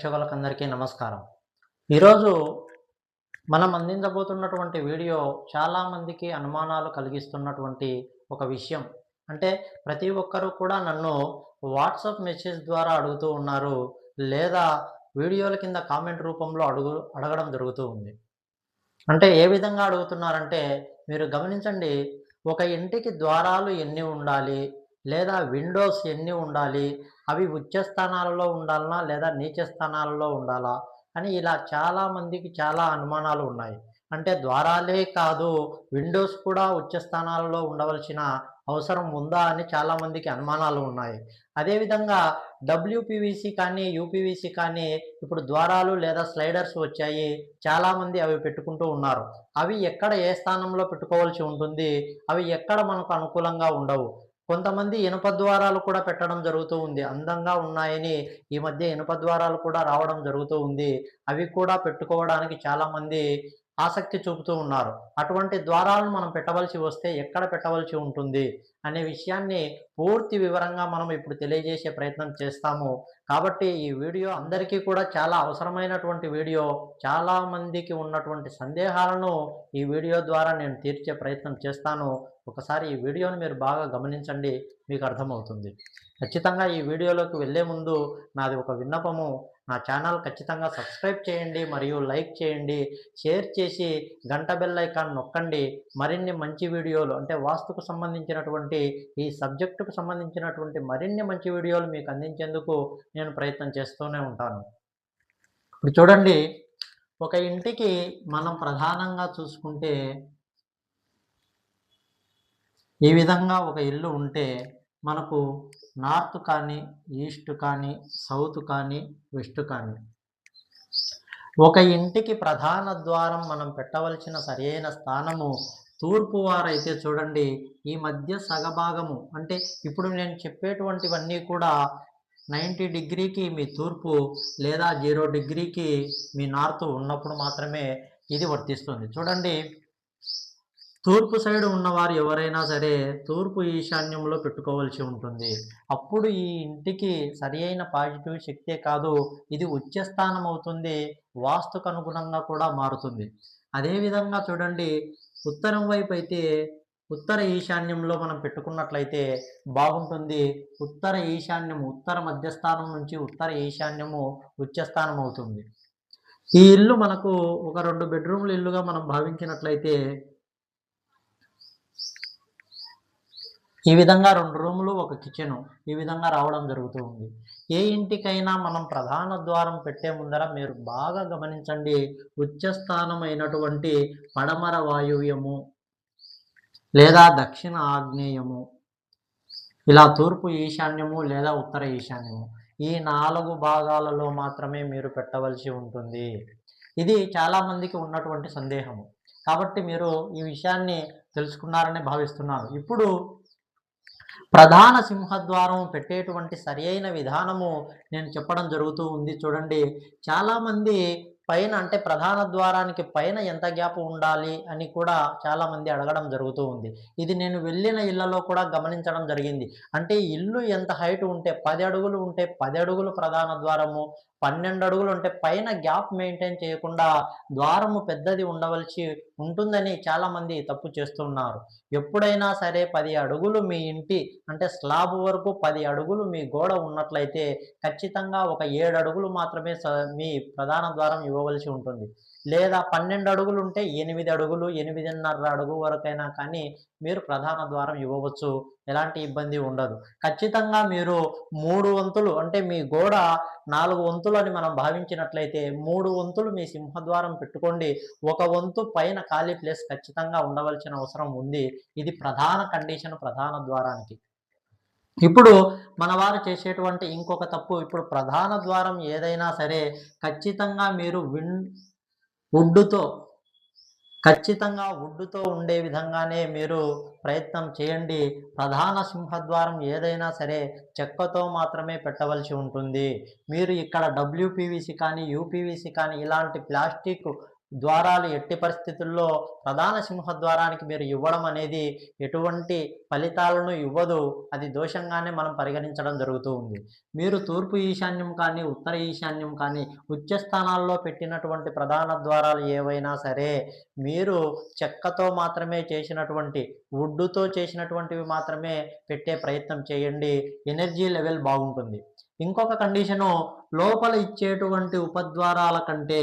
ప్రేక్షకులకందరికీ నమస్కారం. ఈరోజు మనం అందించబోతున్నటువంటి వీడియో చాలామందికి అనుమానాలు కలిగిస్తున్నటువంటి ఒక విషయం. అంటే ప్రతి ఒక్కరూ కూడా నన్ను వాట్సాప్ మెసేజ్ ద్వారా అడుగుతూ ఉన్నారు లేదా వీడియోల కింద కామెంట్ రూపంలో అడుగు అడగడం జరుగుతూ ఉంది. అంటే ఏ విధంగా అడుగుతున్నారంటే మీరు గమనించండి ఒక ఇంటికి ద్వారాలు ఎన్ని ఉండాలి లేదా విండోస్ ఎన్ని ఉండాలి? అవి ఉచ్చ స్థానాలలో ఉండాలనా లేదా నీచ స్థానాలలో ఉండాలా? అని ఇలా చాలా మందికి చాలా అనుమానాలు ఉన్నాయి. అంటే ద్వారాలే కాదు విండోస్ కూడా ఉచ్చ స్థానాలలో ఉండవలసిన అవసరం ఉందా అని చాలామందికి అనుమానాలు ఉన్నాయి. అదేవిధంగా డబ్ల్యూపీవీసీ కానీ యూపీవీసీ కానీ ఇప్పుడు ద్వారాలు లేదా స్లైడర్స్ వచ్చాయి. చాలామంది అవి పెట్టుకుంటూ ఉన్నారు. అవి ఎక్కడ ఏ స్థానంలో పెట్టుకోవాల్సి ఉంటుంది? అవి ఎక్కడ మనకు అనుకూలంగా ఉండవు? కొంతమంది ఇనుప ద్వారాలు కూడా పెట్టడం జరుగుతూ ఉంది. అందంగా ఉన్నాయని ఈ మధ్య ఇనుప ద్వారాలు కూడా రావడం జరుగుతూ ఉంది. అవి కూడా పెట్టుకోవడానికి చాలా మంది ఆసక్తి చూపుతూ ఉన్నారు. అటువంటి ద్వారాలను మనం పెట్టవలసి వస్తే ఎక్కడ పెట్టవలసి ఉంటుంది అనే విషయాన్ని పూర్తి వివరంగా మనం ఇప్పుడు తెలియజేసే ప్రయత్నం చేస్తాము. కాబట్టి ఈ వీడియో అందరికీ కూడా చాలా అవసరమైనటువంటి వీడియో చాలా మందికి ఉన్నటువంటి సందేహాలను ఈ వీడియో ద్వారా నేను తీర్చే ప్రయత్నం చేస్తాను. ఒకసారి ఈ వీడియోని మీరు బాగా గమనించండి మీకు అర్థమవుతుంది. ఖచ్చితంగా ఈ వీడియోలోకి వెళ్ళే ముందు నాది ఒక విన్నపము. నా ఛానల్ ఖచ్చితంగా సబ్స్క్రైబ్ చేయండి మరియు లైక్ చేయండి షేర్ చేసి గంట బెల్ ఐకాన్ నొక్కండి. మరిన్ని మంచి వీడియోలు అంటే వాస్తుకు సంబంధించినటువంటి ఈ సబ్జెక్టుకు సంబంధించినటువంటి మరిన్ని మంచి వీడియోలు మీకు అందించేందుకు నేను ప్రయత్నం చేస్తూనే ఉంటాను. ఇప్పుడు చూడండి ఒక ఇంటికి మనం ప్రధానంగా చూసుకుంటే ఈ విధంగా ఒక ఇల్లు ఉంటే మనకు నార్త్ కానీ ఈస్ట్ కానీ సౌత్ కానీ వెస్ట్ కానీ. ఒక ఇంటికి ప్రధాన ద్వారం మనం పెట్టవలసిన సరైన స్థానము తూర్పు వారైతే చూడండి ఈ మధ్య సగభాగము. అంటే ఇప్పుడు నేను చెప్పేటువంటివన్నీ కూడా నైంటీ డిగ్రీకి మీ తూర్పు లేదా జీరో డిగ్రీకి మీ నార్త్ ఉన్నప్పుడు మాత్రమే ఇది వర్తిస్తుంది. చూడండి తూర్పు సైడ్ ఉన్నవారు ఎవరైనా సరే తూర్పు ఈశాన్యంలో పెట్టుకోవాల్సి ఉంటుంది. అప్పుడు ఈ ఇంటికి సరి అయిన పాజిటివ్ శక్తే కాదు ఇది ఉచ్చస్థానం అవుతుంది వాస్తుకు అనుగుణంగా కూడా మారుతుంది. అదేవిధంగా చూడండి ఉత్తరం వైపు అయితే ఉత్తర ఈశాన్యంలో మనం పెట్టుకున్నట్లయితే బాగుంటుంది. ఉత్తర ఈశాన్యము ఉత్తర మధ్యస్థానం నుంచి ఉత్తర ఈశాన్యము ఉచ్చస్థానం అవుతుంది. ఈ ఇల్లు మనకు ఒక రెండు బెడ్రూమ్ల ఇల్లుగా మనం భావించినట్లయితే ఈ విధంగా రెండు రూములు ఒక కిచెను ఈ విధంగా రావడం జరుగుతూ ఉంది. ఏ ఇంటికైనా మనం ప్రధాన ద్వారం పెట్టే ముందర మీరు బాగా గమనించండి. ఉచ్చస్థానమైనటువంటి పడమర వాయువ్యము లేదా దక్షిణ ఆగ్నేయము ఇలా తూర్పు ఈశాన్యము లేదా ఉత్తర ఈశాన్యము. ఈ నాలుగు భాగాలలో మాత్రమే మీరు పెట్టవలసి ఉంటుంది. ఇది చాలామందికి ఉన్నటువంటి సందేహము. కాబట్టి మీరు ఈ విషయాన్ని తెలుసుకున్నారని భావిస్తున్నాను ఇప్పుడు ప్రధాన సింహద్వారం పెట్టేటువంటి సరి అయిన విధానము నేను చెప్పడం జరుగుతూ ఉంది. చూడండి చాలామంది పైన అంటే ప్రధాన ద్వారానికి పైన ఎంత గ్యాప్ ఉండాలి అని కూడా చాలామంది అడగడం జరుగుతూ ఉంది. ఇది నేను వెళ్ళిన ఇళ్ళలో కూడా గమనించడం జరిగింది. అంటే ఇల్లు ఎంత హైట్ ఉంటే పది అడుగులు ఉంటే పది అడుగులు ప్రధాన ద్వారము పన్నెండు అడుగులు ఉంటే పైన గ్యాప్ మెయింటైన్ చేయకుండా ద్వారము పెద్దది ఉండవలసి ఉంటుందని చాలామంది తప్పు చేస్తున్నారు. ఎప్పుడైనా సరే పది అడుగులు మీ ఇంటి అంటే స్లాబ్ వరకు పది అడుగులు మీ గోడ ఉన్నట్లయితే ఖచ్చితంగా ఒక ఏడు అడుగులు మాత్రమే స- మీ ప్రధాన ద్వారం ఇవ్వవలసి ఉంటుంది. లేదా పన్నెండు అడుగులు ఉంటే ఎనిమిది అడుగులు ఎనిమిదిన్నర అడుగు వరకైనా కానీ మీరు ప్రధాన ద్వారం ఇవ్వవచ్చు. ఎలాంటి ఇబ్బంది ఉండదు. ఖచ్చితంగా మీరు మూడు వంతులు అంటే మీ గోడ నాలుగు వంతులు అని మనం భావించినట్లయితే మూడు వంతులు మీ సింహద్వారం పెట్టుకోండి. ఒక వంతు పైన ఖాళీ ప్లేస్ ఖచ్చితంగా ఉండవలసిన అవసరం ఉంది. ఇది ప్రధాన కండిషన్ ప్రధాన ద్వారానికి. ఇప్పుడు మన వారు చేసేటువంటి ఇంకొక తప్పు ఇప్పుడు ప్రధాన ద్వారం ఏదైనా సరే ఖచ్చితంగా మీరు విన్ వుడ్డుతో ఖచ్చితంగా వుడ్డుతో ఉండే విధంగానే మీరు ప్రయత్నం చేయండి. ప్రధాన సింహద్వారం ఏదైనా సరే చెక్కతో మాత్రమే పెట్టవలసి ఉంటుంది. మీరు ఇక్కడ డబ్ల్యూపీవీసీ కానీ యూపీవీసీ కానీ ఇలాంటి ప్లాస్టిక్ ద్వారాలు ఎట్టి పరిస్థితుల్లో ప్రధాన సింహద్వారానికి మీరు ఇవ్వడం అనేది ఎటువంటి ఫలితాలను ఇవ్వదు. అది దోషంగానే మనం పరిగణించడం జరుగుతూ ఉంది. మీరు తూర్పు ఈశాన్యం కానీ ఉత్తర ఈశాన్యం కానీ ఉచ్చ స్థానాల్లో పెట్టినటువంటి ప్రధాన ద్వారాలు ఏవైనా సరే మీరు చెక్కతో మాత్రమే చేసినటువంటి వుడ్డుతో చేసినటువంటివి మాత్రమే పెట్టే ప్రయత్నం చేయండి. ఎనర్జీ లెవెల్ బాగుంటుంది. ఇంకొక కండిషను లోపల ఇచ్చేటువంటి ఉపద్వారాల కంటే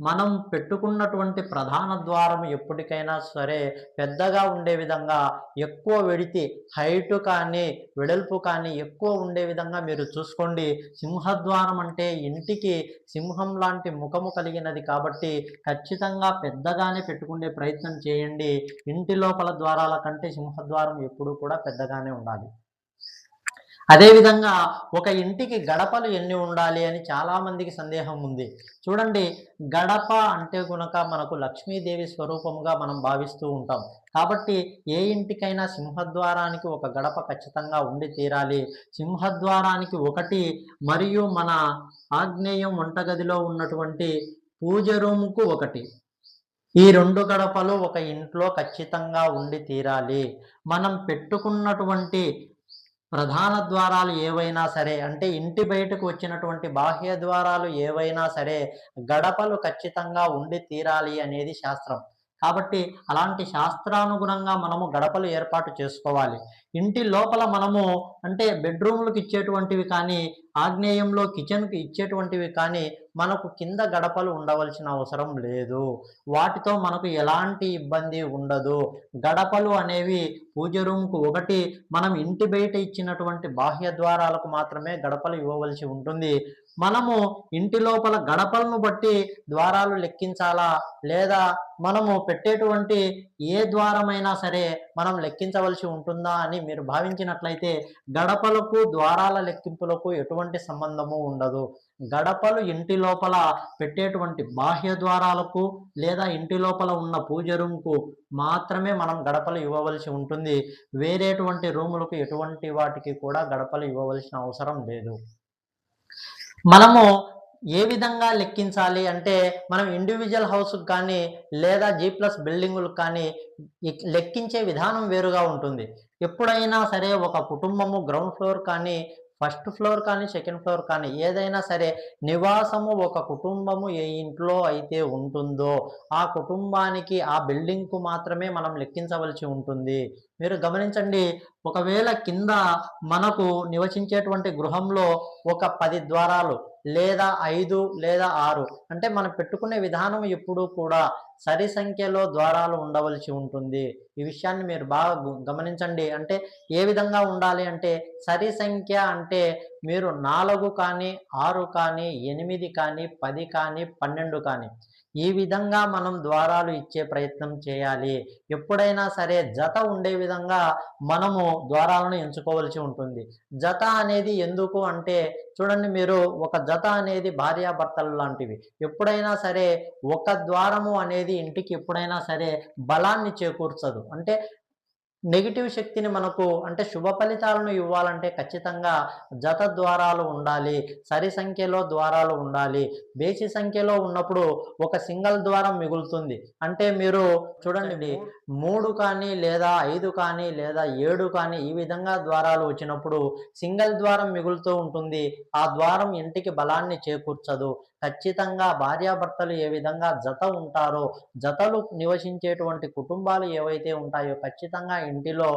మనం పెట్టుకున్నటువంటి ప్రధాన ద్వారం ఎప్పటికైనా సరే పెద్దగా ఉండే విధంగా ఎక్కువ వెడితి హైట్ కానీ వెడల్పు కానీ ఎక్కువ ఉండే విధంగా మీరు చూసుకోండి. సింహద్వారం అంటే ఇంటికి సింహం లాంటి ముఖము కలిగినది కాబట్టి ఖచ్చితంగా పెద్దగానే పెట్టుకునే ప్రయత్నం చేయండి. ఇంటి లోపల ద్వారాల కంటే సింహద్వారం ఎప్పుడూ కూడా పెద్దగానే ఉండాలి. అదేవిధంగా ఒక ఇంటికి గడపలు ఎన్ని ఉండాలి అని చాలామందికి సందేహం ఉంది. చూడండి గడప అంటే కనుక మనకు లక్ష్మీదేవి స్వరూపముగా మనం భావిస్తూ ఉంటాం. కాబట్టి ఏ ఇంటికైనా సింహద్వారానికి ఒక గడప ఖచ్చితంగా ఉండి తీరాలి. సింహద్వారానికి ఒకటి మరియు మన ఆగ్నేయం వంటగదిలో ఉన్నటువంటి పూజ రూముకు ఒకటి. ఈ రెండు గడపలు ఒక ఇంట్లో ఖచ్చితంగా ఉండి తీరాలి. మనం పెట్టుకున్నటువంటి ప్రధాన ద్వారాలు ఏవైనా సరే అంటే ఇంటి బయటకు వచ్చినటువంటి బాహ్య ద్వారాలు ఏవైనా సరే గడపలు ఖచ్చితంగా ఉండి తీరాలి అనేది శాస్త్రం. కాబట్టి అలాంటి శాస్త్రానుగుణంగా మనము గడపలు ఏర్పాటు చేసుకోవాలి. ఇంటి లోపల మనము అంటే బెడ్రూమ్లకు ఇచ్చేటువంటివి కానీ ఆగ్నేయంలో కిచెన్కి ఇచ్చేటువంటివి కానీ మనకు కింద గడపలు ఉండవలసిన అవసరం లేదు. వాటితో మనకు ఎలాంటి ఇబ్బంది ఉండదు. గడపలు అనేవి పూజ రూమ్కు ఒకటి మనం ఇంటి బయట ఇచ్చినటువంటి బాహ్య ద్వారాలకు మాత్రమే గడపలు ఇవ్వవలసి ఉంటుంది. మనము ఇంటి లోపల గడపలను బట్టి ద్వారాలు లెక్కించాలా? లేదా మనము పెట్టేటువంటి ఏ ద్వారమైనా సరే మనం లెక్కించవలసి ఉంటుందా అని మీరు భావించినట్లయితే గడపలకు ద్వారాల లెక్కింపులకు ఎటువంటి సంబంధము ఉండదు. గడపలు ఇంటి లోపల పెట్టేటువంటి బాహ్య ద్వారాలకు లేదా ఇంటి లోపల ఉన్న పూజ రూమ్కు మాత్రమే మనం గడపలు ఇవ్వవలసి ఉంటుంది. వేరేటువంటి రూములకు ఎటువంటి వాటికి కూడా గడపలు ఇవ్వవలసిన అవసరం లేదు. మనము ఏ విధంగా లెక్కించాలి అంటే మనం ఇండివిజువల్ హౌస్కి కానీ లేదా జీ ప్లస్ బిల్డింగులకు కానీ లెక్కించే విధానం వేరుగా ఉంటుంది. ఎప్పుడైనా సరే ఒక కుటుంబము గ్రౌండ్ ఫ్లోర్ కానీ ఫస్ట్ ఫ్లోర్ కానీ సెకండ్ ఫ్లోర్ కానీ ఏదైనా సరే నివాసము ఒక కుటుంబము ఏ ఇంట్లో అయితే ఉంటుందో ఆ కుటుంబానికి ఆ బిల్డింగ్కు మాత్రమే మనం లెక్కించవలసి ఉంటుంది. మీరు గమనించండి ఒకవేళ కింద మనకు నివసించేటువంటి గృహంలో ఒక పది ద్వారాలు లేదా ఐదు లేదా ఆరు. అంటే మనం పెట్టుకునే విధానం ఎప్పుడూ కూడా సరి సంఖ్యలో ద్వారాలు ఉండవలసి ఉంటుంది. ఈ విషయాన్ని మీరు బాగా గమనించండి. అంటే ఏ విధంగా ఉండాలి అంటే సరి సంఖ్య అంటే మీరు నాలుగు కానీ ఆరు కానీ ఎనిమిది కానీ పది కానీ పన్నెండు కానీ ఈ విధంగా మనం ద్వారాలు ఇచ్చే ప్రయత్నం చేయాలి. ఎప్పుడైనా సరే జత ఉండే విధంగా మనము ద్వారాలను ఎంచుకోవలసి ఉంటుంది. జత అనేది ఎందుకు అంటే చూడండి మీరు ఒక జత అనేది భార్యాభర్తలు లాంటివి. ఎప్పుడైనా సరే ఒక ద్వారము అనేది ఇంటికి ఎప్పుడైనా సరే బలాన్ని చేకూర్చదు. అంటే నెగిటివ్ శక్తిని మనకు అంటే శుభ ఫలితాలను ఇవ్వాలంటే ఖచ్చితంగా జత ద్వారాలు ఉండాలి సరి సంఖ్యలో ద్వారాలు ఉండాలి. బేసి సంఖ్యలో ఉన్నప్పుడు ఒక సింగల్ ద్వారం మిగులుతుంది. అంటే మీరు చూడండి మూడు కానీ లేదా ఐదు కానీ లేదా ఏడు కానీ ఈ విధంగా ద్వారాలు వచ్చినప్పుడు సింగల్ ద్వారం మిగులుతూ ఉంటుంది. ఆ ద్వారం ఇంటికి బలాన్ని చేకూర్చదు. ఖచ్చితంగా భార్యాభర్తలు ఏ విధంగా జత ఉంటారో జతలు నివసించేటువంటి కుటుంబాలు ఏవైతే ఉంటాయో ఖచ్చితంగా ఇంటిలో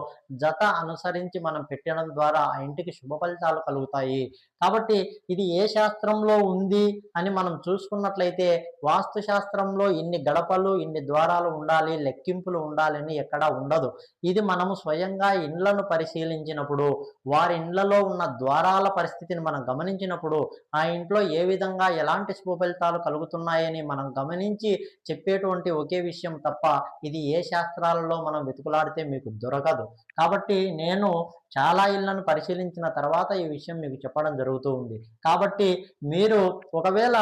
జత అనుసరించి మనం పెట్టడం ద్వారా ఆ ఇంటికి శుభ ఫలితాలు కలుగుతాయి. కాబట్టి ఇది ఏ శాస్త్రంలో ఉంది అని మనం చూసుకున్నట్లయితే వాస్తు శాస్త్రంలో ఇన్ని గడపలు ఇన్ని ద్వారాలు ఉండాలి లెక్కింపులు ఉండాలని ఎక్కడా ఉండదు. ఇది మనము స్వయంగా ఇండ్లను పరిశీలించినప్పుడు వారి ఇండ్లలో ఉన్న ద్వారాల పరిస్థితిని మనం గమనించినప్పుడు ఆ ఇంట్లో ఏ విధంగా ఎలాంటి శుభ ఫలితాలు కలుగుతున్నాయని మనం గమనించి చెప్పేటువంటి ఒకే విషయం తప్ప ఇది ఏ శాస్త్రాలలో మనం వెతుకులాడితే మీకు దొరకదు. కాబట్టి నేను చాలా ఇళ్ళను పరిశీలించిన తర్వాత ఈ విషయం మీకు చెప్పడం జరుగుతూ ఉంది. కాబట్టి మీరు ఒకవేళ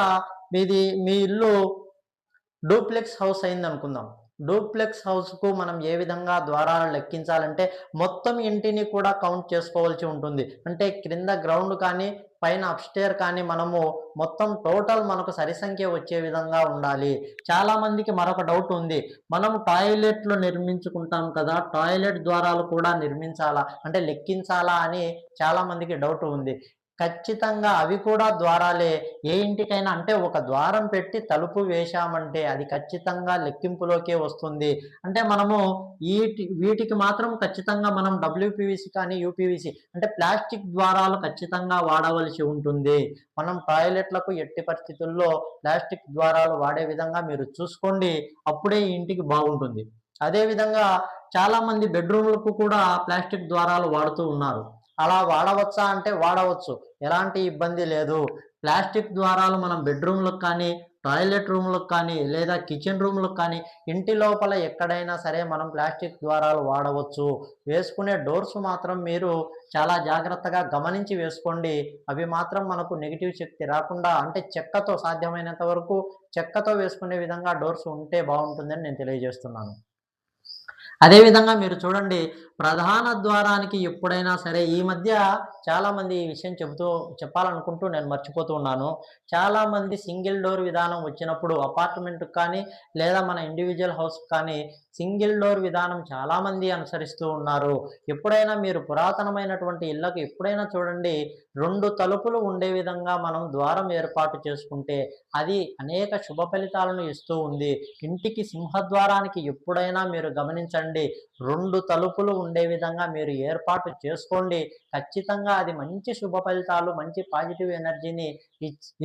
మీది మీ ఇల్లు డూప్లెక్స్ హౌస్ అయింది అనుకుందాం డూప్లెక్స్ హౌస్కు మనం ఏ విధంగా ద్వారాలు లెక్కించాలంటే మొత్తం ఇంటిని కూడా కౌంట్ చేసుకోవాల్సి ఉంటుంది. అంటే క్రింద గ్రౌండ్ కానీ పైన అప్స్టేర్ కానీ మనము మొత్తం టోటల్ మనకు సరి సంఖ్య వచ్చే విధంగా ఉండాలి. చాలా మందికి మరొక డౌట్ ఉంది. మనం టాయిలెట్లు నిర్మించుకుంటాం కదా టాయిలెట్ ద్వారాలు కూడా నిర్మించాలా? అంటే లెక్కించాలా అని చాలా మందికి డౌట్ ఉంది. ఖచ్చితంగా అవి కూడా ద్వారాలే. ఏ ఇంటికైనా అంటే ఒక ద్వారం పెట్టి తలుపు వేశామంటే అది ఖచ్చితంగా లెక్కింపులోకే వస్తుంది. అంటే మనము వీటి వీటికి మాత్రం ఖచ్చితంగా మనం డబ్ల్యూపీవీసీ కానీ యూపీవీసీ అంటే ప్లాస్టిక్ ద్వారాలు ఖచ్చితంగా వాడవలసి ఉంటుంది. మనం టాయిలెట్లకు ఎట్టి పరిస్థితుల్లో ప్లాస్టిక్ ద్వారాలు వాడే విధంగా మీరు చూసుకోండి అప్పుడే ఈ ఇంటికి బాగుంటుంది. అదేవిధంగా చాలామంది బెడ్రూమ్లకు కూడా ప్లాస్టిక్ ద్వారాలు వాడుతూ ఉన్నారు. అలా వాడవచ్చా అంటే వాడవచ్చు. ఎలాంటి ఇబ్బంది లేదు. ప్లాస్టిక్ ద్వారాలు మనం బెడ్రూమ్లకు కానీ టాయిలెట్ రూమ్లకు కానీ లేదా కిచెన్ రూమ్లకు కానీ ఇంటి లోపల ఎక్కడైనా సరే మనం ప్లాస్టిక్ ద్వారాలు వాడవచ్చు. వేసుకునే డోర్స్ మాత్రం మీరు చాలా జాగ్రత్తగా గమనించి వేసుకోండి. అవి మాత్రం మనకు నెగిటివ్ శక్తి రాకుండా అంటే చెక్కతో సాధ్యమైనంత వరకు చెక్కతో వేసుకునే విధంగా డోర్స్ ఉంటే బాగుంటుందని నేను తెలియజేస్తున్నాను. అదేవిధంగా మీరు చూడండి ప్రధాన ద్వారానికి ఎప్పుడైనా సరే ఈ మధ్య చాలామంది ఈ విషయం చెబుతూ చెప్పాలనుకుంటూ నేను మర్చిపోతూ ఉన్నాను. చాలామంది సింగిల్ డోర్ విధానం వచ్చినప్పుడు అపార్ట్మెంట్కి కానీ లేదా మన ఇండివిజువల్ హౌస్ కానీ సింగిల్ డోర్ విధానం చాలామంది అనుసరిస్తూ ఉన్నారు. ఎప్పుడైనా మీరు పురాతనమైనటువంటి ఇళ్ళకు ఎప్పుడైనా చూడండి రెండు తలుపులు ఉండే విధంగా మనం ద్వారం ఏర్పాటు చేసుకుంటే అది అనేక శుభ ఫలితాలను ఇస్తూ ఉంది. ఇంటికి సింహద్వారానికి ఎప్పుడైనా మీరు గమనించండి రెండు తలుపులు ఉండే విధంగా మీరు ఏర్పాటు చేసుకోండి. ఖచ్చితంగా అది మంచి శుభ ఫలితాలు మంచి పాజిటివ్ ఎనర్జీని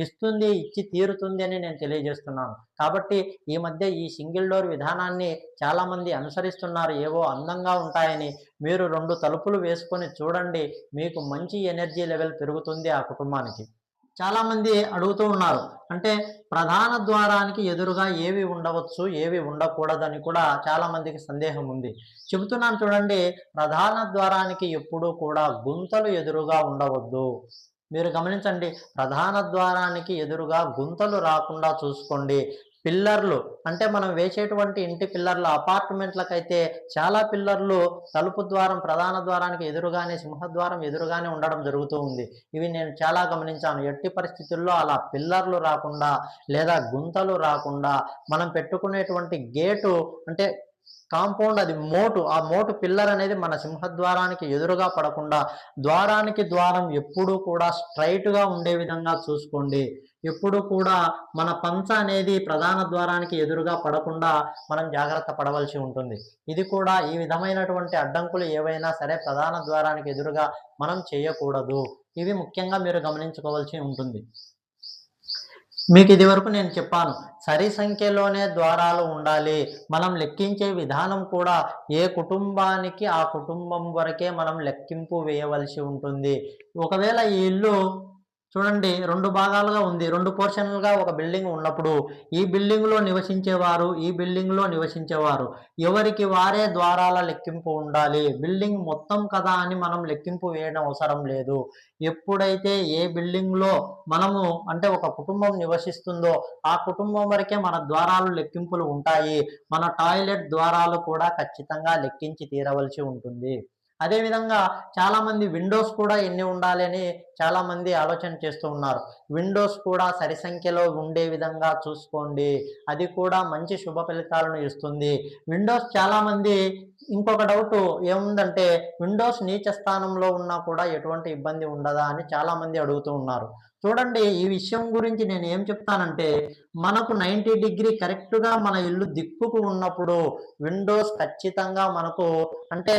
ఇస్తుంది ఇచ్చి తీరుతుంది అని నేను తెలియజేస్తున్నాను. కాబట్టి ఈ మధ్య ఈ సింగిల్ డోర్ విధానాన్ని చాలామంది అనుసరిస్తున్నారు. ఏవో అందంగా ఉంటాయని. మీరు రెండు తలుపులు వేసుకొని చూడండి. మీకు మంచి ఎనర్జీ లెవెల్ పెరుగుతుంది ఆ కుటుంబానికి. చాలామంది అడుగుతూ ఉన్నారు. అంటే ప్రధాన ద్వారానికి ఎదురుగా ఏవి ఉండవచ్చు ఏవి ఉండకూడదని కూడా చాలామందికి సందేహం ఉంది. చెబుతున్నాను చూడండి ప్రధాన ద్వారానికి ఎప్పుడూ కూడా గుంతలు ఎదురుగా ఉండవద్దు. మీరు గమనించండి ప్రధాన ద్వారానికి ఎదురుగా గుంతలు రాకుండా చూసుకోండి. పిల్లర్లు. అంటే మనం వేసేటువంటి ఇంటి పిల్లర్లు అపార్ట్మెంట్లకైతే చాలా పిల్లర్లు తలుపు ద్వారం ప్రధాన ద్వారానికి ఎదురుగానే సింహద్వారం ఎదురుగానే ఉండడం జరుగుతూ ఉంది. ఇవి నేను చాలా గమనించాను. ఎట్టి పరిస్థితుల్లో అలా పిల్లర్లు రాకుండా లేదా గుంతలు రాకుండా మనం పెట్టుకునేటువంటి గేటు అంటే కాంపౌండ్ అది మోటు. ఆ మోటు పిల్లర్ అనేది మన సింహద్వారానికి ఎదురుగా పడకుండా ద్వారానికి ద్వారం ఎప్పుడూ కూడా స్ట్రైట్గా ఉండే విధంగా చూసుకోండి. ఎప్పుడు కూడా మన పంచ అనేది ప్రధాన ద్వారానికి ఎదురుగా పడకుండా మనం జాగ్రత్త పడవలసి ఉంటుంది. ఇది కూడా ఈ విధమైనటువంటి అడ్డంకులు ఏవైనా సరే ప్రధాన ద్వారానికి ఎదురుగా మనం చేయకూడదు. ఇవి ముఖ్యంగా మీరు గమనించుకోవాల్సి ఉంటుంది. మీకు ఇది వరకు నేను చెప్పాను సరి సంఖ్యలోనే ద్వారాలు ఉండాలి. మనం లెక్కించే విధానం కూడా ఏ కుటుంబానికి ఆ కుటుంబం వరకే మనం లెక్కింపు వేయవలసి ఉంటుంది. ఒకవేళ ఈ ఇల్లు చూడండి రెండు భాగాలుగా ఉంది. రెండు పోర్షన్లుగా ఒక బిల్డింగ్ ఉన్నప్పుడు ఈ బిల్డింగ్లో నివసించేవారు ఈ బిల్డింగ్లో నివసించేవారు. ఎవరికి వారే ద్వారాల లెక్కింపు ఉండాలి. బిల్డింగ్ మొత్తం కదా అని మనం లెక్కింపు వేయడం అవసరం లేదు. ఎప్పుడైతే ఏ బిల్డింగ్లో మనము అంటే ఒక కుటుంబం నివసిస్తుందో ఆ కుటుంబం వరకే మన ద్వారాలు లెక్కింపులు ఉంటాయి. మన టాయిలెట్ ద్వారాలు కూడా ఖచ్చితంగా లెక్కించి తీరవలసి ఉంటుంది. అదేవిధంగా చాలామంది విండోస్ కూడా ఎన్ని ఉండాలి అని చాలామంది ఆలోచన చేస్తూ ఉన్నారు. విండోస్ కూడా సరి సంఖ్యలో ఉండే విధంగా చూసుకోండి. అది కూడా మంచి శుభ ఫలితాలను ఇస్తుంది. విండోస్ చాలామంది ఇంకొక డౌట్ ఏముందంటే విండోస్ నీచ స్థానంలో ఉన్నా కూడా ఎటువంటి ఇబ్బంది ఉండదా అని చాలామంది అడుగుతూ ఉన్నారు. చూడండి ఈ విషయం గురించి నేను ఏం చెప్తానంటే మనకు నైంటీ డిగ్రీ కరెక్ట్గా మన ఇల్లు దిక్కుకు ఉన్నప్పుడు విండోస్ ఖచ్చితంగా మనకు అంటే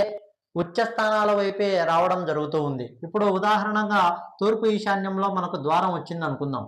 ఉచ్చ స్థానాల వైపే రావడం జరుగుతూ ఉంది. ఇప్పుడు ఉదాహరణగా తూర్పు ఈశాన్యంలో మనకు ద్వారం వచ్చింది అనుకుందాం.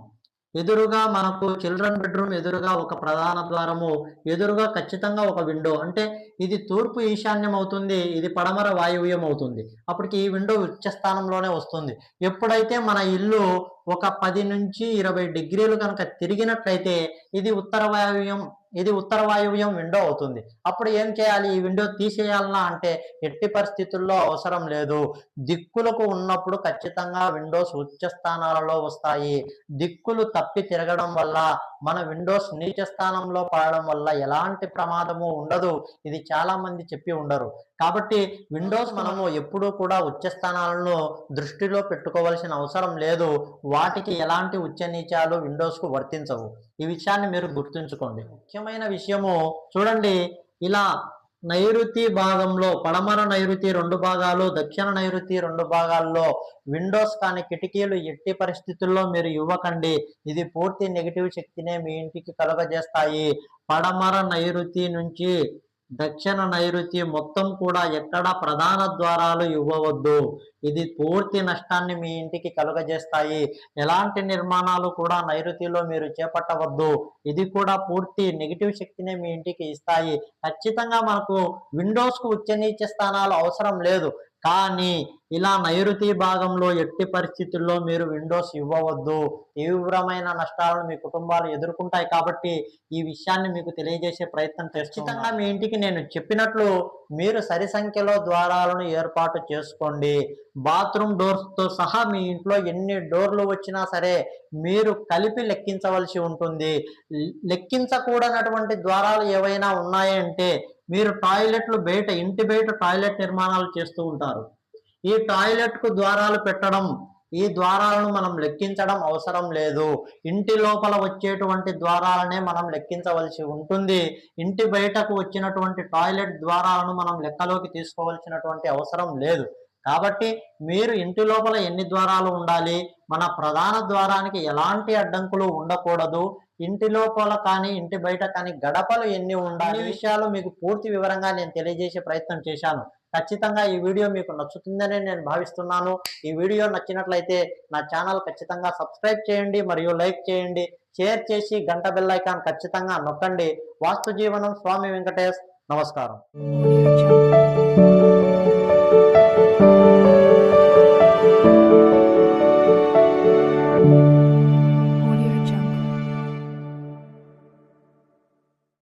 ఎదురుగా మనకు చిల్డ్రన్ బెడ్రూమ్ ఎదురుగా ఒక ప్రధాన ద్వారము ఎదురుగా ఖచ్చితంగా ఒక విండో. అంటే ఇది తూర్పు ఈశాన్యం అవుతుంది ఇది పడమర వాయువ్యం అవుతుంది. అప్పటికి ఈ విండో ఉచ్చ స్థానంలోనే వస్తుంది. ఎప్పుడైతే మన ఇల్లు ఒక పది నుంచి ఇరవై డిగ్రీలు కనుక తిరిగినట్లయితే ఇది ఉత్తర వాయువ్యం ఇది ఉత్తర వాయువ్యం విండో అవుతుంది. అప్పుడు ఏం చేయాలి? ఈ విండో తీసేయాలన్నా అంటే ఎట్టి పరిస్థితుల్లో అవసరం లేదు. దిక్కులకు ఉన్నప్పుడు ఖచ్చితంగా విండోస్ ఉచ్చ స్థానాలలో వస్తాయి. దిక్కులు తప్పి తిరగడం వల్ల మన విండోస్ నీచ స్థానంలో పడడం వల్ల ఎలాంటి ప్రమాదము ఉండదు. ఇది చాలా మంది చెప్పి ఉండరు. కాబట్టి విండోస్ మనము ఎప్పుడూ కూడా ఉచ్చ స్థానాలను దృష్టిలో పెట్టుకోవాల్సిన అవసరం లేదు. వాటికి ఎలాంటి ఉచ్చ నీచాలు విండోస్కు వర్తించవు. ఈ విషయాన్ని మీరు గుర్తుంచుకోండి. ముఖ్యమైన విషయము చూడండి. ఇలా నైరుతి భాగంలో పడమర నైరుతి రెండు భాగాలు దక్షిణ నైరుతి రెండు భాగాల్లో విండోస్ కానీ కిటికీలు ఎట్టి పరిస్థితుల్లో మీరు ఇవ్వకండి. ఇది పూర్తి నెగిటివ్ శక్తినే మీ ఇంటికి కలుగజేస్తాయి. పడమర నైరుతి నుంచి దక్షిణ నైరుతి మొత్తం కూడా ఎక్కడ ప్రధాన ద్వారాలు ఇవ్వవద్దు. ఇది పూర్తి నష్టాన్ని మీ ఇంటికి కలుగజేస్తాయి. ఎలాంటి నిర్మాణాలు కూడా నైరుతిలో మీరు చేపట్టవద్దు. ఇది కూడా పూర్తి నెగిటివ్ శక్తిని మీ ఇంటికి ఇస్తాయి. ఖచ్చితంగా మనకు విండోస్కు ఉచ్చనీచ స్థానాలు అవసరం లేదు. కానీ ఇలా నైరుతి భాగంలో ఎట్టి పరిస్థితుల్లో మీరు విండోస్ ఇవ్వవద్దు. తీవ్రమైన నష్టాలను మీ కుటుంబాలు ఎదుర్కొంటాయి కాబట్టి ఈ విషయాన్ని మీకు తెలియజేసే ప్రయత్నం ఖచ్చితంగా మీ ఇంటికి నేను చెప్పినట్లు మీరు సరి సంఖ్యలో ద్వారాలను ఏర్పాటు చేసుకోండి. బాత్రూమ్ డోర్స్తో సహా మీ ఇంట్లో ఎన్ని డోర్లు వచ్చినా సరే మీరు కలిపి లెక్కించవలసి ఉంటుంది. లెక్కించకూడనటువంటి ద్వారాలు ఏవైనా ఉన్నాయంటే మీరు టాయిలెట్లు బయట ఇంటి బయట టాయిలెట్ నిర్మాణాలు చేస్తూ ఉంటారు. ఈ టాయిలెట్కు ద్వారాలు పెట్టడం ఈ ద్వారాలను మనం లెక్కించడం అవసరం లేదు. ఇంటి లోపల వచ్చేటువంటి ద్వారాలనే మనం లెక్కించవలసి ఉంటుంది. ఇంటి బయటకు వచ్చినటువంటి టాయిలెట్ ద్వారాలను మనం లెక్కలోకి తీసుకోవాల్సినటువంటి అవసరం లేదు. కాబట్టి మీరు ఇంటి లోపల ఎన్ని ద్వారాలు ఉండాలి? మన ప్రధాన ద్వారానికి ఎలాంటి అడ్డంకులు ఉండకూడదు? ఇంటి లోపల కానీ ఇంటి బయట కానీ గడపలు ఎన్ని ఉండాలి? ఈ విషయాలు మీకు పూర్తి వివరంగా నేను తెలియజేసే ప్రయత్నం చేశాను. ఖచ్చితంగా ఈ వీడియో మీకు నచ్చుతుందని నేను భావిస్తున్నాను. ఈ వీడియో నచ్చినట్లయితే నా ఛానల్ ఖచ్చితంగా సబ్స్క్రైబ్ చేయండి మరియు లైక్ చేయండి. షేర్ చేసి గంట బెల్ ఐకాన్ ఖచ్చితంగా నొక్కండి. వాస్తు జీవనం స్వామి వెంకటేష్. నమస్కారం.